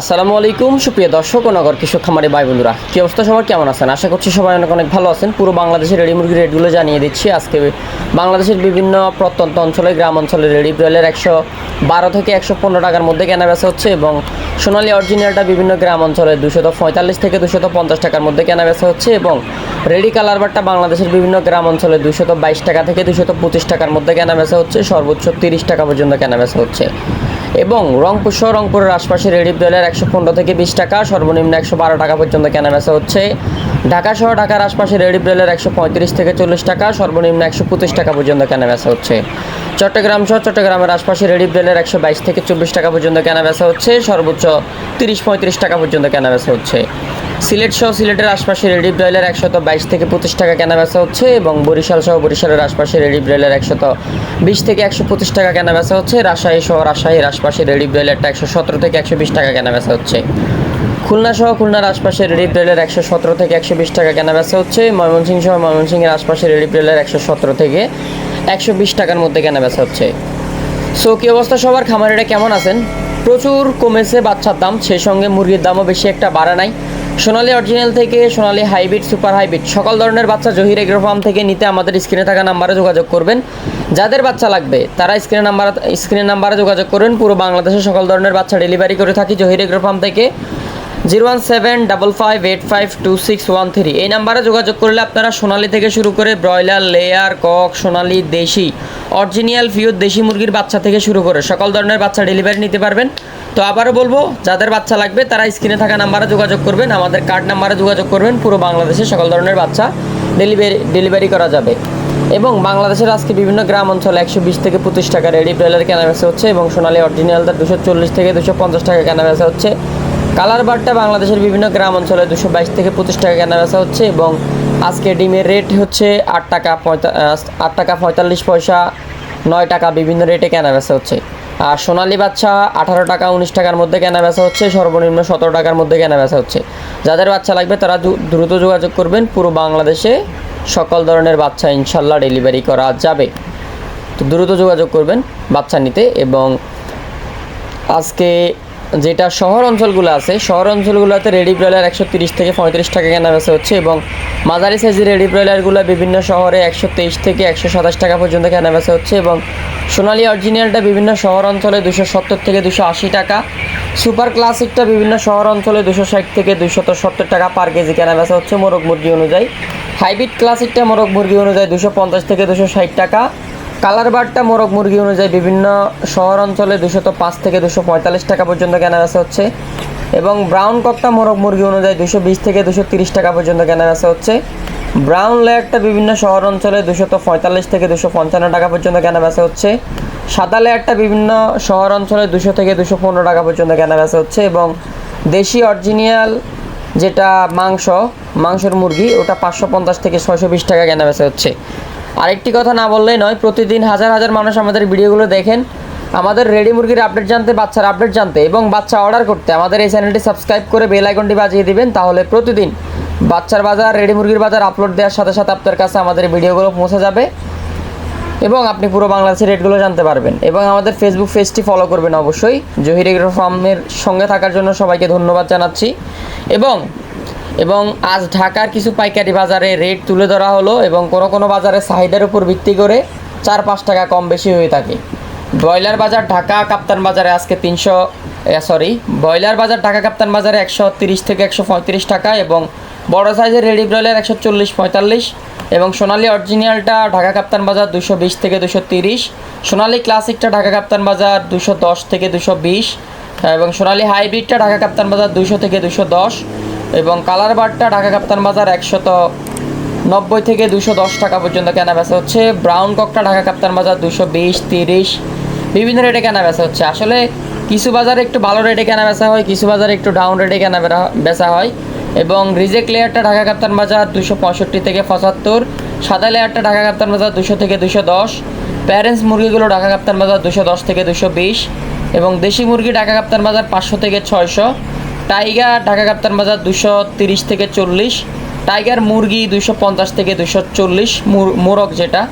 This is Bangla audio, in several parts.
আসসালামু আলাইকুম, সুপ্রিয় দর্শক ও নগর কৃষক খামারি ভাই বন্ধুরা। কি অবস্থা সবার? কেমন আছেন? আশা করছি সবাই অনেক অনেক ভালো আছেন। পুরো বাংলাদেশের রেডি মুরগির রেটগুলো জানিয়ে দিচ্ছি। আজকে বাংলাদেশের বিভিন্ন প্রত্যন্ত অঞ্চলে, গ্রাম অঞ্চলে রেডি ব্রয়েলের একশো বারো থেকে একশো পনেরো টাকার মধ্যে কেনা বেচা হচ্ছে এবং সোনালি অরিজিনালটা বিভিন্ন গ্রাম অঞ্চলে দুশত পঁয়তাল্লিশ থেকে দুশত পঞ্চাশ টাকার মধ্যে কেনা বেচা হচ্ছে এবং রেডি কালার বারটা বাংলাদেশের বিভিন্ন গ্রাম অঞ্চলে দুশত বাইশ টাকা থেকে দুশত পঁচিশ টাকার মধ্যে কেনা বেচা হচ্ছে। সর্বোচ্চ তিরিশ টাকা পর্যন্ত কেনা বেচা হচ্ছে। এবং রংপুর সহ রংপুরের আশপাশে রেডি দলের একশো পনেরো থেকে বিশ টাকা, সর্বনিম্ন একশো বারো টাকা পর্যন্ত কেনা বেচা হচ্ছে। ঢাকা সহ ঢাকার আশপাশে রেডি ব্রেলের একশো পঁয়ত্রিশ থেকে চল্লিশ টাকা, সর্বনিম্ন একশো পঁচিশ টাকা পর্যন্ত কেনা বেচা হচ্ছে। চট্টগ্রাম সহ চট্টগ্রামের আশপাশে রেডি ব্রেলের একশো বাইশ থেকে চব্বিশ টাকা পর্যন্ত কেনা বেচা হচ্ছে, সর্বোচ্চ তিরিশ পঁয়ত্রিশ টাকা পর্যন্ত কেনা বেচা হচ্ছে। সিলেট সহ সিলেটের আশপাশে রেডি ব্রয়েলের একশত বাইশ থেকে পঁচিশ টাকা কেনা বেচা হচ্ছে এবং বরিশাল সহ বরিশালের আশপাশে রেডি ব্রয়েলের একশত বিশ থেকে একশো পঁচিশ টাকা কেনা বেচা হচ্ছে। রাজশাহী সহ রাজশাহীর আশপাশে রেডি ব্রয়েলেরটা একশো সতেরো থেকে একশো বিশ টাকা কেনা বেচা হচ্ছে। খুলনা সহ খুলনার আশপাশে রেডি ব্রেলের একশো সতেরো থেকে একশো বিশ টাকা কেনা বেচা হচ্ছে। ময়মনসিংহ সহ ময়মনসিংহের আশপাশে রেডি ব্রেলের একশো সতেরো থেকে একশো বিশ টাকার মধ্যে কেনা বেচা হচ্ছে। সো, কি অবস্থা সবার? খামারিরা কেমন আছেন? প্রচুর কমেছে বাচ্চার দাম, সেই সঙ্গে মুরগির দামও বেশি একটা বাড়া নাই। সোনালি অরিজিনাল থেকে সোনালি হাইব্রিড সুপার হাইব্রিড, সকল ধরনের বাচ্চা জহির এগ্রো ফার্ম থেকে নিতে আমাদের স্ক্রিনে থাকা নাম্বারে যোগাযোগ করবেন। যাদের বাচ্চা লাগবে, তারা স্ক্রিনে নাম্বার স্ক্রিনে নাম্বারে যোগাযোগ করবেন পুরো বাংলাদেশে সকল ধরনের বাচ্চা ডেলিভারি করে থাকি জহির এগ্রো ফার্ম থেকে। Zero one seven double five eight five two six one three. এই নাম্বারে যোগাযোগ করলে আপনারা সোনালি থেকে শুরু করে ব্রয়লার, লেয়ার, কক, সোনালি, দেশি, অরিজিনাল, পিওর দেশি মুরগির বাচ্চা থেকে শুরু করে সকল ধরনের বাচ্চা ডেলিভারি নিতে পারবেন। তো আবারও বলব, যাদের বাচ্চা লাগবে তারা স্ক্রিনে থাকা নাম্বারে যোগাযোগ করবেন, আমাদের কার্ড নাম্বারে যোগাযোগ করবেন, পুরো বাংলাদেশে সকল ধরনের বাচ্চা ডেলিভারি ডেলিভারি করা যাবে। এবং বাংলাদেশের আজকে বিভিন্ন গ্রাম অঞ্চলে একশো বিশ থেকে পঁচিশ টাকা রেডি ব্রয়লার কেনা বেচা হচ্ছে এবং সোনালি অরিজিনালটা দুশো চল্লিশ থেকে দুশো পঞ্চাশ টাকা কেনা বেচা হচ্ছে। কালার বারটা বাংলাদেশের বিভিন্ন গ্রাম অঞ্চলে দুশো বাইশ থেকে পঁচিশ টাকা কেনা বেচা হচ্ছে এবং আজকে ডিমের রেট হচ্ছে আট টাকা আট টাকা পঁয়তাল্লিশ পয়সা, নয় টাকা বিভিন্ন রেটে কেনা বেচা হচ্ছে। আর সোনালী বাচ্চা আঠারো টাকা উনিশ টাকার মধ্যে কেনা বেচা হচ্ছে, সর্বনিম্ন সতেরো টাকার মধ্যে কেনা বেচা হচ্ছে। যাদের বাচ্চা লাগবে তারা দ্রুত যোগাযোগ করবেন, পুরো বাংলাদেশে সকল ধরনের বাচ্চা ইনশাল্লাহ ডেলিভারি করা যাবে। তো দ্রুত যোগাযোগ করবেন বাচ্চা নিতে এবং আজকে যেটা শহর অঞ্চলগুলো আছে, শহর অঞ্চলগুলোতে রেডি ব্রয়লার একশো তিরিশ থেকে পঁয়ত্রিশ টাকা কেনা বেচা হচ্ছে এবং মাঝারি সাইজের রেডি ব্রয়লারগুলো বিভিন্ন শহরে একশো তেইশ থেকে একশো সাতাশ টাকা পর্যন্ত কেনা বেচা হচ্ছে এবং সোনালি অরিজিনালটা বিভিন্ন শহর অঞ্চলে দুশো সত্তর থেকে দুশো আশি টাকা সুপার ক্লাসিকটা বিভিন্ন শহর অঞ্চলে দুশো ষাট থেকে দুশত সত্তর টাকা পার কেজি কেনা বেচা হচ্ছে মোরগ মুরগি অনুযায়ী। হাইব্রিড ক্লাসিকটা মোরগ মুরগি অনুযায়ী দুশো পঞ্চাশ থেকে দুশো ষাট টাকা কালার বারটা মোরগ মুরগি অনুযায়ী বিভিন্ন শহর অঞ্চলে দুশত পাঁচ থেকে দুশো পঁয়তাল্লিশ টাকা পর্যন্ত কেনা বেচা হচ্ছে। এবং ব্রাউন ককটা মোরগ মুরগি অনুযায়ী দুশো বিশ থেকে দুশো তিরিশ টাকা পর্যন্ত কেনা বেচা হচ্ছে। ব্রাউন লেয়ারটা বিভিন্ন শহর অঞ্চলে দুশত পঁয়তাল্লিশ থেকে দুশো পঞ্চান্ন টাকা পর্যন্ত কেনা বেচা হচ্ছে। সাদা লেয়ারটা বিভিন্ন শহর অঞ্চলে দুশো থেকে দুশো পনেরো টাকা পর্যন্ত কেনা বেচা হচ্ছে। এবং দেশি অরিজিনাল যেটা মাংস, মাংসের মুরগি, ওটা পাঁচশো পঞ্চাশ থেকে ছয়শো বিশ টাকা কেনা বেচা হচ্ছে। আরেকটি কথা না বললেই নয়, প্রতিদিন হাজার হাজার মানুষ আমাদের ভিডিওগুলো দেখেন। আমাদের রেডি মুরগির আপডেট জানতে, বাচ্চার আপডেট জানতে এবং বাচ্চা অর্ডার করতে আমাদের এই চ্যানেলটি সাবস্ক্রাইব করে বেল আইকনটি বাজিয়ে দিবেন, তাহলে প্রতিদিন বাচ্চার বাজার, রেডি মুরগির বাজার আপলোড দেওয়ার সাথে সাথে আপনার কাছে আমাদের ভিডিওগুলো পৌঁছে যাবে এবং আপনি পুরো বাংলাদেশের রেটগুলো জানতে পারবেন এবং আমাদের ফেসবুক পেজটি ফলো করবেন অবশ্যই। জহির এগ্রো ফার্মের সঙ্গে থাকার জন্য সবাইকে ধন্যবাদ জানাচ্ছি এবং এবং আজ ঢাকার কিছু পাইকারি বাজারে রেট তুলে ধরা হলো এবং কোনো কোনো বাজারে চাহিদার উপর ভিত্তি করে চার পাঁচ টাকা কম বেশি হয়ে থাকে। ব্রয়লার বাজার ঢাকা কাপ্তান বাজারে আজকে তিনশো সরি ব্রয়লার বাজার ঢাকা কাপ্তান বাজারে একশো তিরিশ থেকে একশো পঁয়ত্রিশ টাকা এবং বড় সাইজের রেডি ব্রয়লার একশো চল্লিশ পঁয়তাল্লিশ এবং সোনালি অরিজিনালটা ঢাকা কাপ্তান বাজার দুশো বিশ থেকে দুশো তিরিশ, সোনালি ক্লাসিকটা ঢাকা কাপ্তান বাজার দুশো দশ থেকে দুশো বিশ, এবং সোনালি হাইব্রিডটা ঢাকা কাপ্তান বাজার দুশো থেকে দুশো দশ এবং কালার বারটা ঢাকা কাপ্তান বাজার একশত নব্বই থেকে দুশো দশ টাকা পর্যন্ত কেনা বেচা হচ্ছে। ব্রাউন ককটা ঢাকা কাপ্তান বাজার দুশো বিশ, তিরিশ। বিভিন্ন রেটে কেনা বেচা হচ্ছে। আসলে কিছু বাজারে একটু ভালো রেটে কেনা বেচা হয়, কিছু বাজারে একটু ডাউন রেটে কেনা বেচা হয়। এবং রিজেক্ট লেয়ারটা ঢাকা কাপ্তান বাজার দুশো পঁয়ষট্টি থেকে পঁচাত্তর, সাদা লেয়ারটা ঢাকা কাপ্তান বাজার দুশো থেকে দুশো দশ প্যারেন্টস মুরগিগুলো ঢাকা কাপ্তান বাজার দুশো দশ থেকে দুশো বিশ, এবং দেশি মুরগি ঢাকা কাপ্তান বাজার পাঁচশো থেকে ছয়শো টাইগার, ঢাকা কাপ্তান বাজার দুশো তিরিশ থেকে চল্লিশ, টাইগার মুরগি দুশো পঞ্চাশ থেকে দুশো চল্লিশ মোরগ যেটা।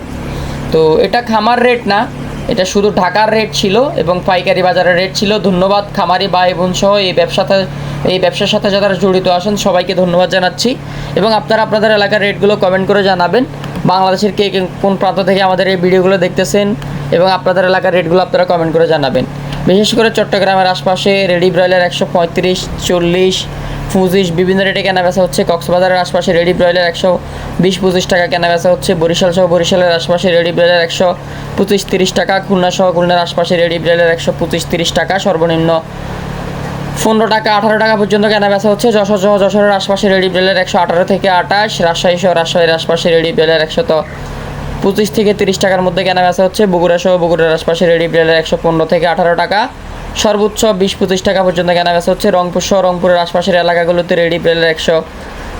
তো এটা খামার রেট না, এটা শুধু ঢাকার রেট ছিল এবং পাইকারি বাজারের রেট ছিল। ধন্যবাদ খামারি ভাই বোন সহ এই ব্যবসাতে এই ব্যবসার সাথে যারা জড়িত আছেন, সবাইকে ধন্যবাদ জানাচ্ছি। এবং আপনারা আপনাদের এলাকার রেটগুলো কমেন্ট করে জানাবেন। বাংলাদেশের কে- কোন প্রান্ত থেকে আমাদের এই ভিডিওগুলো দেখতেছেন এবং আপনাদের এলাকার রেটগুলো আপনারা কমেন্ট করে জানাবেন। বিশেষ করে চট্টগ্রামের আশপাশে রেডি ব্রয়লার একশো পঁয়ত্রিশ, চল্লিশ পঁচিশ বিভিন্ন রেটে কেনা বেচা হচ্ছে। কক্সবাজারের আশপাশে রেডি ব্রয়লার একশো বিশ পঁচিশ টাকা কেনা বেচা হচ্ছে। বরিশাল সহ বরিশালের আশপাশে রেডি ব্রয়লার একশো পঁচিশ, তিরিশ টাকা। খুলনা সহ খুলনার আশপাশে রেডি ব্রয়লার একশো পঁচিশ, তিরিশ টাকা। সর্বনিম্ন পনেরো টাকা, আঠারো টাকা পর্যন্ত কেনা বেচা হচ্ছে। যশোর সহ যশোরের আশপাশে রেডি ব্রেলের একশো আঠারো থেকে আঠাশ। রাজশাহী সহ রাজশাহীর আশপাশে রেডি ব্রেলের একশত পঁচিশ থেকে তিরিশ টাকার মধ্যে কেনা বেচা হচ্ছে। বগুড়া সহ বগুড়ার আশপাশে রেডি ব্রেলের একশো পনেরো থেকে আঠারো টাকা। সর্বোচ্চ বিশ পঁচিশ টাকা পর্যন্ত কেনা বেচা হচ্ছে। রংপুর সহ রংপুরের আশপাশের এলাকাগুলোতে রেডি ব্রেলের একশো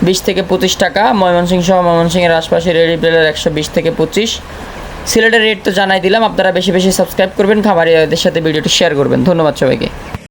বিশ থেকে পঁচিশ টাকা। ময়মনসিংহ সহ ময়মনসিংহের আশপাশে রেডি ব্রেলের একশো বিশ থেকে পঁচিশ। সিলেটের রেট তো জানাই দিলাম। আপনারা বেশি বেশি সাবস্ক্রাইব করবেন। খামারিদের সাথে ভিডিওটি শেয়ার করবেন। ধন্যবাদ সবাইকে।